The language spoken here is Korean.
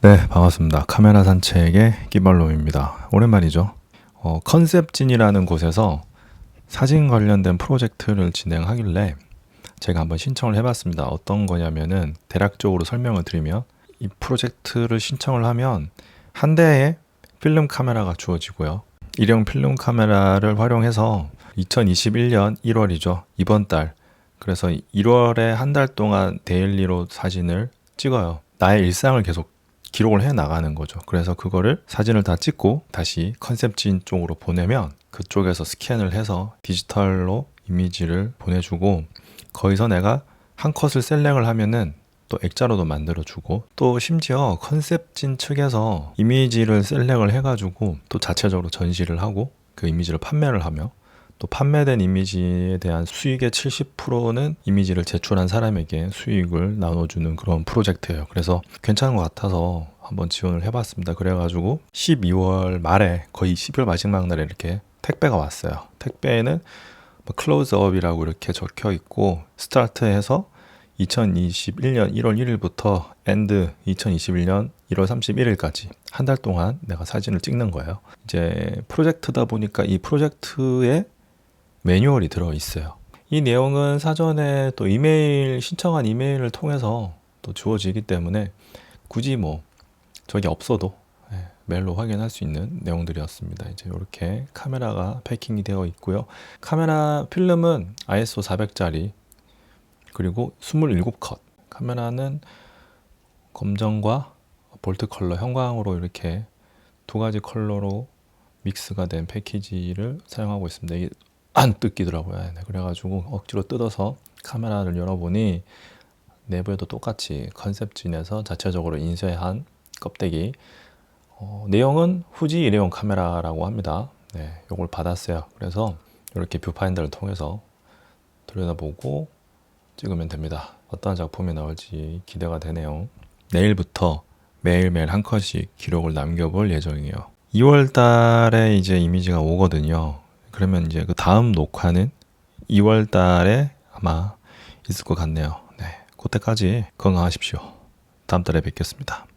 네, 반갑습니다. 카메라 산책의 끼발롬입니다. 오랜만이죠. 어, 컨셉진이라는 곳에서 사진 관련된 프로젝트를 진행하길래 제가 한번 신청을 해봤습니다. 어떤 거냐면은 대략적으로 설명을 드리면 이 프로젝트를 신청을 하면 한 대의 필름 카메라가 주어지고요. 일형 필름 카메라를 활용해서 2021년 1월이죠. 이번 달. 그래서 1월에 한 달 동안 데일리로 사진을 찍어요. 나의 일상을 계속 기록을 해 나가는 거죠. 그래서 그거를 사진을 다 찍고 다시 컨셉진 쪽으로 보내면 그쪽에서 스캔을 해서 디지털로 이미지를 보내주고 거기서 내가 한 컷을 셀렉을 하면은 또 액자로도 만들어주고 또 심지어 컨셉진 측에서 이미지를 셀렉을 해가지고 또 자체적으로 전시를 하고 그 이미지를 판매를 하며 또 판매된 이미지에 대한 수익의 70%는 이미지를 제출한 사람에게 수익을 나눠주는 그런 프로젝트예요. 그래서 괜찮은 것 같아서 한번 지원을 해봤습니다. 그래가지고 12월 말에 거의 12월 마지막 날에 이렇게 택배가 왔어요. 택배에는 뭐 클로즈업이라고 이렇게 적혀 있고 스타트해서 2021년 1월 1일부터 엔드 2021년 1월 31일까지 한 달 동안 내가 사진을 찍는 거예요. 이제 프로젝트다 보니까 이 프로젝트에 매뉴얼이 들어 있어요. 이 내용은 사전에 또 이메일 신청한 이메일을 통해서 또 주어지기 때문에 굳이 뭐 저기 없어도 예, 메일로 확인할 수 있는 내용들이었습니다. 이제 이렇게 카메라가 패킹이 되어 있고요. 카메라 필름은 ISO 400짜리 그리고 27컷. 카메라는 검정과 볼트 컬러 형광으로 이렇게 두 가지 컬러로 믹스가 된 패키지를 사용하고 있습니다. 안 뜯기더라고요. 네, 그래가지고 억지로 뜯어서 카메라를 열어보니 내부에도 똑같이 컨셉진에서 자체적으로 인쇄한 껍데기. 어, 내용은 후지 일회용 카메라라고 합니다. 네, 이걸 받았어요. 그래서 이렇게 뷰파인더를 통해서 들여다보고 찍으면 됩니다. 어떤 작품이 나올지 기대가 되네요. 내일부터 매일매일 한 컷씩 기록을 남겨볼 예정이에요. 2월 달에 이제 이미지가 오거든요. 그러면 이제 그 다음 녹화는 2월 달에 아마 있을 것 같네요. 네. 그때까지 건강하십시오. 다음 달에 뵙겠습니다.